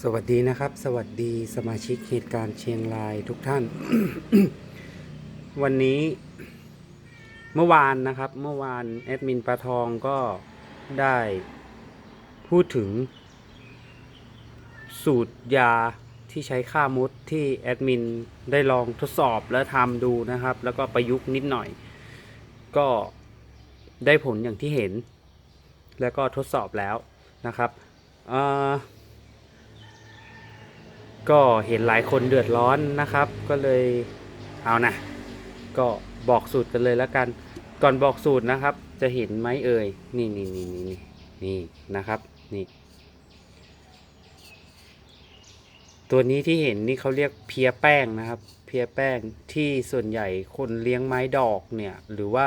สวัสดีนะครับ สวัสดีสมาชิกเหตุการณ์เชียงรายทุกท่าน วันนี้เมื่อวานนะครับ เมื่อวานแอดมินปลาทองก็ได้พูดถึง สูตรยาที่ใช้ฆ่ามดที่แอดมินได้ลองทดสอบและทำดูนะครับ แล้วก็ประยุกต์นิดหน่อย ก็ได้ผลอย่างที่เห็น แล้วก็ทดสอบแล้วนะครับเอ่อ ก็เห็นหลายคนเดือดร้อนนะครับ ก็เลยเอานะ ก็บอกสูตรกันเลยแล้วกัน ก่อนบอกสูตรนะครับ จะเห็นไหมเอ่ย นี่นี่นี่นี่นี่นี่นะครับ นี่ ตัวนี้ที่เห็นนี่เขาเรียกเพียแป้งนะครับ เพียแป้งที่ส่วนใหญ่คนเลี้ยงไม้ดอกเนี่ย หรือว่า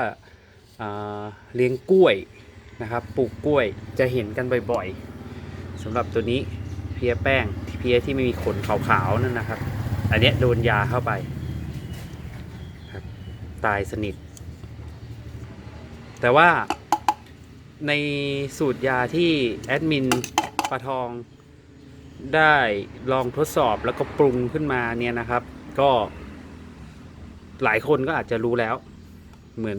อ่าเลี้ยงกล้วยนะครับ ปลูกกล้วยจะเห็นกันบ่อยๆสำหรับตัวนี้ เพี้ยแป้งเพี้ยที่ไม่มีขนขาวๆนั่นนะครับ อันนี้โดนยาเข้าไปครับตายสนิท แต่ว่าในสูตรยาที่แอดมินปะทองได้ลองทดสอบแล้วก็ปรุงขึ้นมาเนี่ยนะครับ ก็หลายคนก็อาจจะรู้แล้ว เหมือน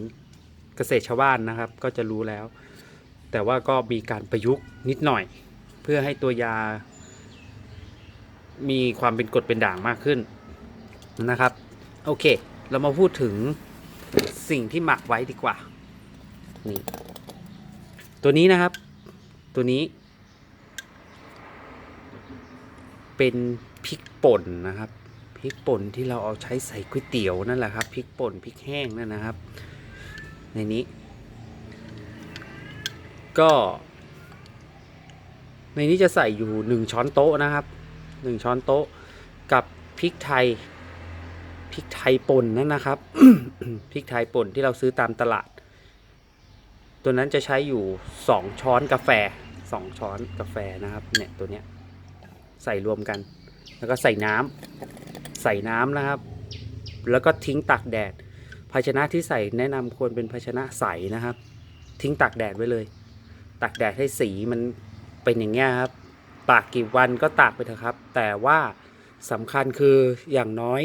เกษตรชาวบ้านนะครับ ก็จะรู้แล้ว แต่ว่าก็มีการประยุกต์นิดหน่อย เพื่อให้ตัวยา มีความเป็นกรดเป็นด่างมากขึ้นนะครับ โอเค เรามาพูดถึงสิ่งที่หมักไว้ดีกว่า นี่ ตัวนี้นะครับ ตัวนี้ เป็นพริกป่นนะครับ พริกป่นที่เราเอาใช้ใส่ก๋วยเตี๋ยวนั่นแหละครับ พริกป่นพริกแห้งนั่นนะครับ ในนี้ ก็ ในนี้จะใส่อยู่หนึ่งช้อนโต๊ะนะครับ หนึ่งช้อนโต๊ะ กับพริกไทยพริกไทยป่นนั่นนะครับพริกไทยป่นที่เราซื้อตามตลาด ตัวนั้นจะใช้อยู่สองช้อนกาแฟสองช้อนกาแฟนะครับเนี่ยตัวเนี้ยใส่รวมกัน แล้วก็ใส่น้ำใส่น้ำนะครับ แล้วก็ทิ้งตากแดด ภาชนะที่ใส่แนะนำควรเป็นภาชนะใสนะครับ ทิ้งตากแดดไว้เลยตากแดดให้สีมันเป็นอย่างเงี้ยครับ ตากกี่วันก็ตากไปเถอะครับ แต่ว่าสำคัญคืออย่างน้อย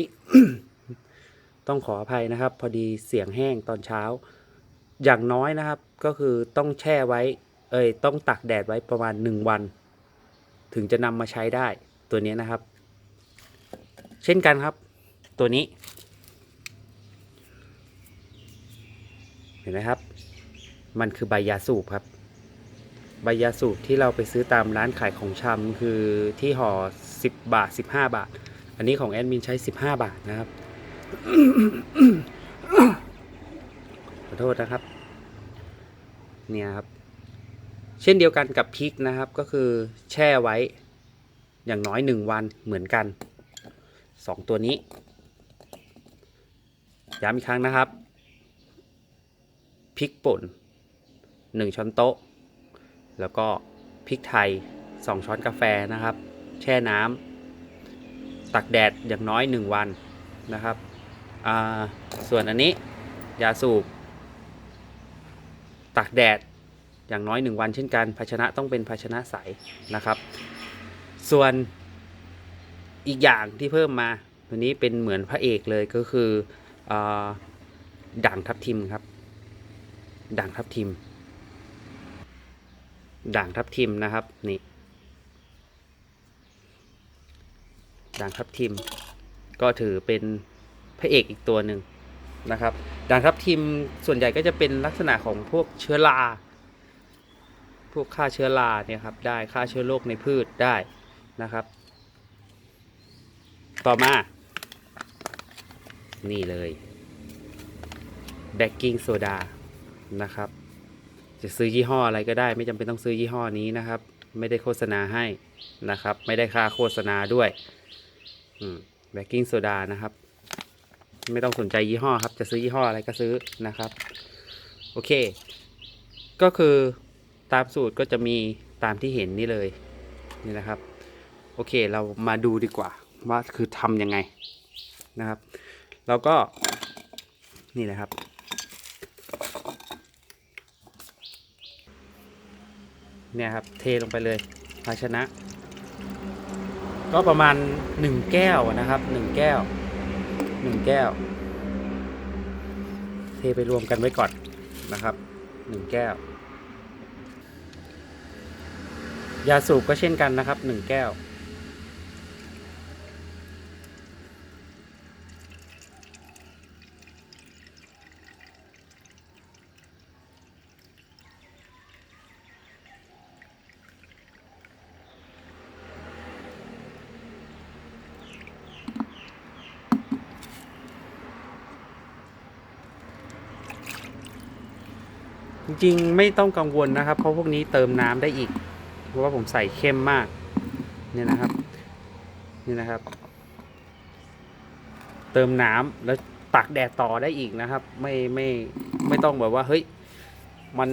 ต้องขออภัยนะครับ พอดีเสียงแห้งตอนเช้า อย่างน้อยนะครับ ก็คือต้องแช่ไว้ เอ้ยต้องตากแดดไว้ประมาณ 1 วัน ถึงจะนำมาใช้ได้ตัวนี้นะครับ เช่นกันครับ ตัวนี้ เห็นไหมครับ มันคือใบยาสูบครับ ใบยาสูบที่เราไปซื้อตามร้านขายของชำคือที่ห่อ10 บาท 15 บาท อันนี้ของแอดมินใช้ 15 บาทนะครับ ขอโทษนะครับ เนี่ยครับ เช่นเดียวกันกับพริกนะครับ ก็คือแช่ไว้อย่างน้อย 1 วันเหมือนกัน 2 ตัวนี้ ย้ำอีกครั้งนะครับพริกป่น 1 ช้อนโต๊ะ แล้วก็พริกไทย 2 ช้อนกาแฟนะครับ แช่น้ำตักแดดอย่างน้อย 1 วันนะครับ ส่วนอันนี้ยาสูบ ตักแดดอย่างน้อย 1 วันเช่นกัน ภาชนะต้องเป็นภาชนะใสนะครับ ส่วนอีกอย่างที่เพิ่มมาตัวนี้เป็นเหมือนพระเอกเลยก็คืออด่างทับทิมครับ ด่างทับทิม ด่างทับทิมนะครับนี่ด่างทับทิม ก็ถือเป็นพระเอกอีกตัวหนึ่งนะครับด่างทับทิมส่วนใหญ่ก็จะเป็นลักษณะของพวกเชื้อราพวกฆ่าเชื้อราเนี่ยครับได้ฆ่าเชื้อโรคในพืชได้นะครับ ต่อมา นี่เลยเบกกิ้งโซดานะครับ จะซื้อยี่ห้ออะไรก็ได้ ไม่จำเป็นต้องซื้อยี่ห้อนี้นะครับ ไม่ได้โฆษณาให้นะครับ ไม่ได้ค่าโฆษณาด้วยเบกกิ้งโซดานะครับ ไม่ต้องสนใจยี่ห้อครับ จะซื้อยี่ห้ออะไรก็ซื้อนะครับ โอเค ก็คือตามสูตรก็จะมีตามที่เห็นนี่เลยนี่นะครับ โอเคเรามาดูดีกว่า ว่าคือทำยังไงนะครับเราก็นี่นะครับ เนี่ยครับเทลงไปเลยภาชนะ ก็ประมาณหนึ่งแก้วนะครับหนึ่งแก้วหนึ่งแก้ว เทไปรวมกันไว้ก่อนนะครับหนึ่งแก้ว ยาสูบก็เช่นกันนะครับหนึ่งแก้ว จริงไม่ต้องกังวลนะครับ เพราะพวกนี้เติมน้ำได้อีก เพราะว่าผมใส่เข้มมากเนี่ยนะครับนี่นะครับ เติมน้ำแล้วตากแดดต่อได้อีกนะครับ ไม่ไม่ไม่ต้องแบบว่าเฮ้ยมัน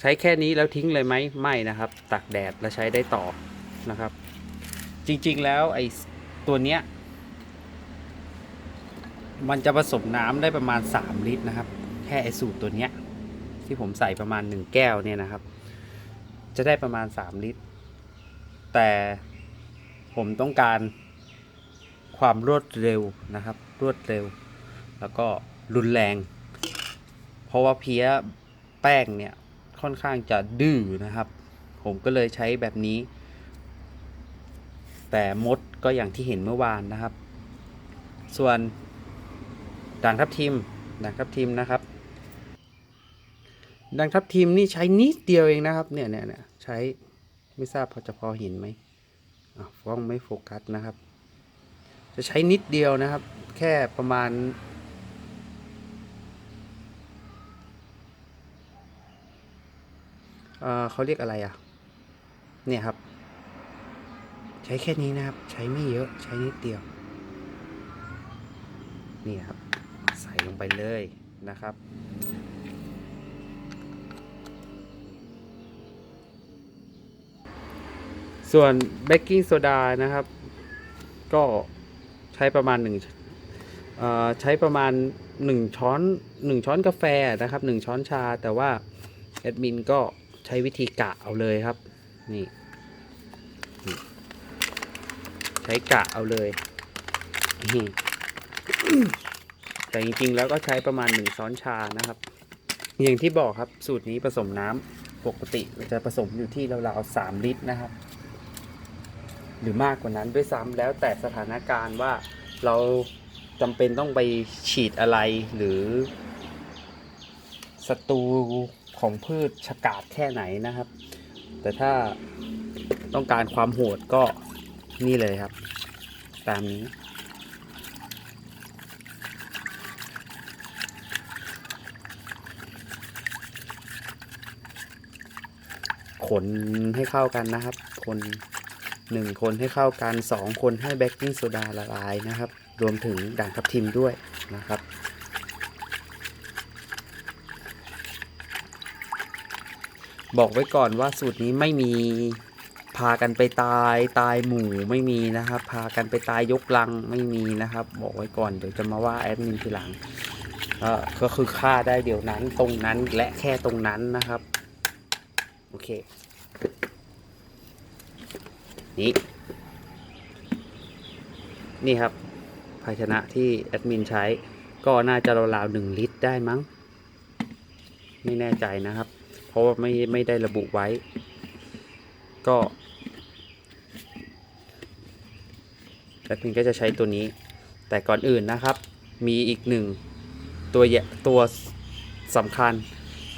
ใช้แค่นี้แล้วทิ้งเลยไหมไม่นะครับตากแดดแล้วใช้ได้ต่อนะครับ จริงๆแล้วไอ้ตัวเนี้ยมันจะผสมน้ำได้ประมาณ 3 ลิตรนะครับ แค่ไอสูตรตัวเนี้ย ที่ผมใส่ประมาณ 1 แก้วเนี่ยนะครับ จะได้ประมาณ 3 ลิตร แต่ผมต้องการความรวดเร็วนะครับ รวดเร็ว แล้วก็รุนแรง เพราะว่าเพี้ยแป้งเนี่ยค่อนข้างจะดื้อนะครับ ผมก็เลยใช้แบบนี้ แต่มดก็อย่างที่เห็นเมื่อวานนะครับ ส่วนด่างทับทิมด่างทับทิมนะครับ ด่างทับทิมนี่ใช้นิดเดียวเองนะครับ เนี่ยเนี่ยเนี่ยใช้ไม่ทราบพอจะพอเห็นไหมอะกล้องไม่โฟกัสนะครับ จะใช้นิดเดียวนะครับ แค่ประมาณ เออเขาเรียกอะไรอะ เนี่ยครับ ใช้แค่นี้นะครับ ใช้ไม่เยอะ ใช้นิดเดียว นี่ครับ ใส่ลงไปเลยนะครับ ส่วนเบกกิ้งโซดานะครับ ก็ใช้ประมาณหนึ่งใช้ประมาณหนึ่งช้อนหนึ่งช้อนกาแฟนะครับหนึ่งช้อนชา แต่ว่าแอดมินก็ใช้วิธีกะเอาเลยครับ นี่ ใช้กะเอาเลยแต่จริงๆแล้วก็ใช้ประมาณ1ช้อนชานะครับ อย่างที่บอกครับสูตรนี้ผสมน้ำปกติจะผสมอยู่ที่ราวๆ3ลิตรนะครับ หรือมากกว่านั้นด้วยซ้ำแล้วแต่สถานการณ์ว่าเราจำเป็นต้องไปฉีดอะไรหรือศัตรูของพืชฉกาดแค่ไหนนะครับ แต่ถ้าต้องการความโหดก็นี่เลยครับ ตามนี้คนให้เข้ากันนะครับ คน หนึ่งคนให้เข้ากันสองคนให้เบกกิ้งโซดาละลายนะครับ รวมถึงด่างทับทิมด้วยนะครับบอกไว้ก่อนว่าสูตรนี้ไม่มีพากันไปตายตายหมู่ไม่มีนะครับ พากันไปตายยกลังไม่มีนะครับ บอกไว้ก่อนเดี๋ยวจะมาว่าแอดมินทีหลังก็ก็คือฆ่าได้เดี๋ยวนั้นตรงนั้นและแค่ตรงนั้นนะครับ โอเค นี่นี่ครับ ภาชนะที่แอดมินใช้ก็น่าจะราวๆหนึ่งลิตรได้มั้ง ไม่แน่ใจนะครับ เพราะว่าไม่ไม่ได้ระบุไว้ ก็แอดมินก็จะใช้ตัวนี้ แต่ก่อนอื่นนะครับ มีอีกหนึ่งตัวแยตัวสำคัญ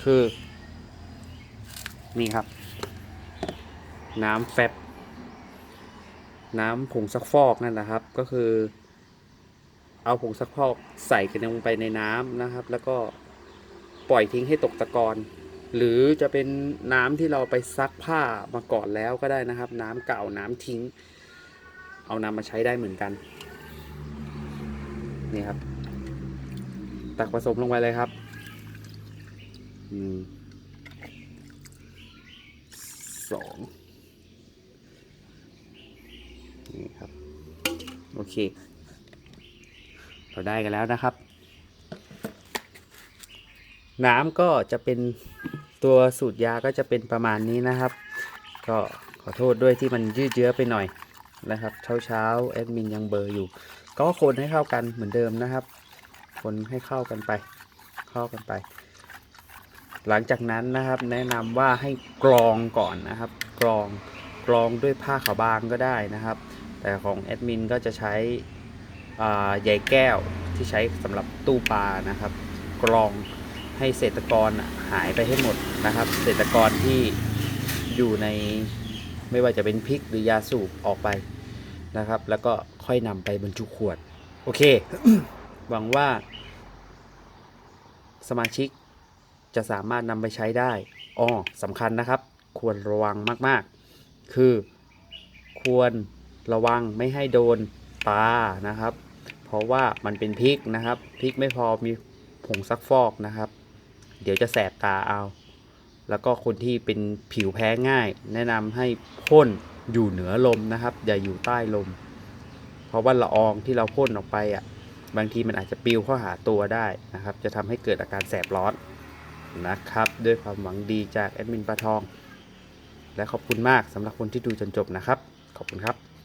คือ นี่ครับ น้ำแฟบ น้ำผงซักฟอกนั่นแหละครับ ก็คือ เอาผงซักฟอกใส่กันลงไปในน้ำนะครับ แล้วก็ปล่อยทิ้งให้ตกตะกอนหรือจะเป็นน้ำที่เราไปซักผ้ามาก่อนแล้วก็ได้นะครับ น้ำเก่าน้ำทิ้ง เอานำมาใช้ได้เหมือนกันนี่ครับ ตักผสมลงไปเลยครับอืมสองนี่ครับ โอเค เราได้กันแล้วนะครับ น้ำก็จะเป็นตัวสูตรยาก็จะเป็นประมาณนี้นะครับ ก็ขอโทษด้วยที่มันยืดเยื้อไปหน่อยนะครับ เช้าเช้าแอดมินยังเบอร์อยู่ ก็คนให้เข้ากันเหมือนเดิมนะครับ คนให้เข้ากันไป เข้ากันไป หลังจากนั้นนะครับ แนะนำว่าให้กรองก่อนนะครับ กรองกรองด้วยผ้าขาวบางก็ได้นะครับ แต่ของแอดมินก็จะใช้ใยแก้วที่ใช้สำหรับตู้ปลานะครับ กรองให้เศษตะกอนหายไปให้หมดนะครับ เศษตะกอนที่อยู่ในไม่ว่าจะเป็นพริกหรือยาสูบออกไปนะครับ แล้วก็ค่อยนำไปบรรจุขวด โอเค หวังว่า สมาชิกจะสามารถนำไปใช้ได้อ๋อสำคัญนะครับ ควรระวังมาก ๆ คือควร ระวังไม่ให้โดนตานะครับ เพราะว่ามันเป็นพริกนะครับพริกไม่พอมีผงซักฟอกนะครับ เดี๋ยวจะแสบตาเอา แล้วก็คนที่เป็นผิวแพ้ง่าย แนะนำให้พ่นอยู่เหนือลมนะครับ อย่าอยู่ใต้ลม เพราะว่าละอองที่เราพ่นออกไปอะบางทีมันอาจจะปิวเข้าหาตัวได้นะครับ จะทำให้เกิดอาการแสบร้อนนะครับ ด้วยความหวังดีจากแอดมินปลาทอง และขอบคุณมากสำหรับคนที่ดูจนจบนะครับ ขอบคุณครับ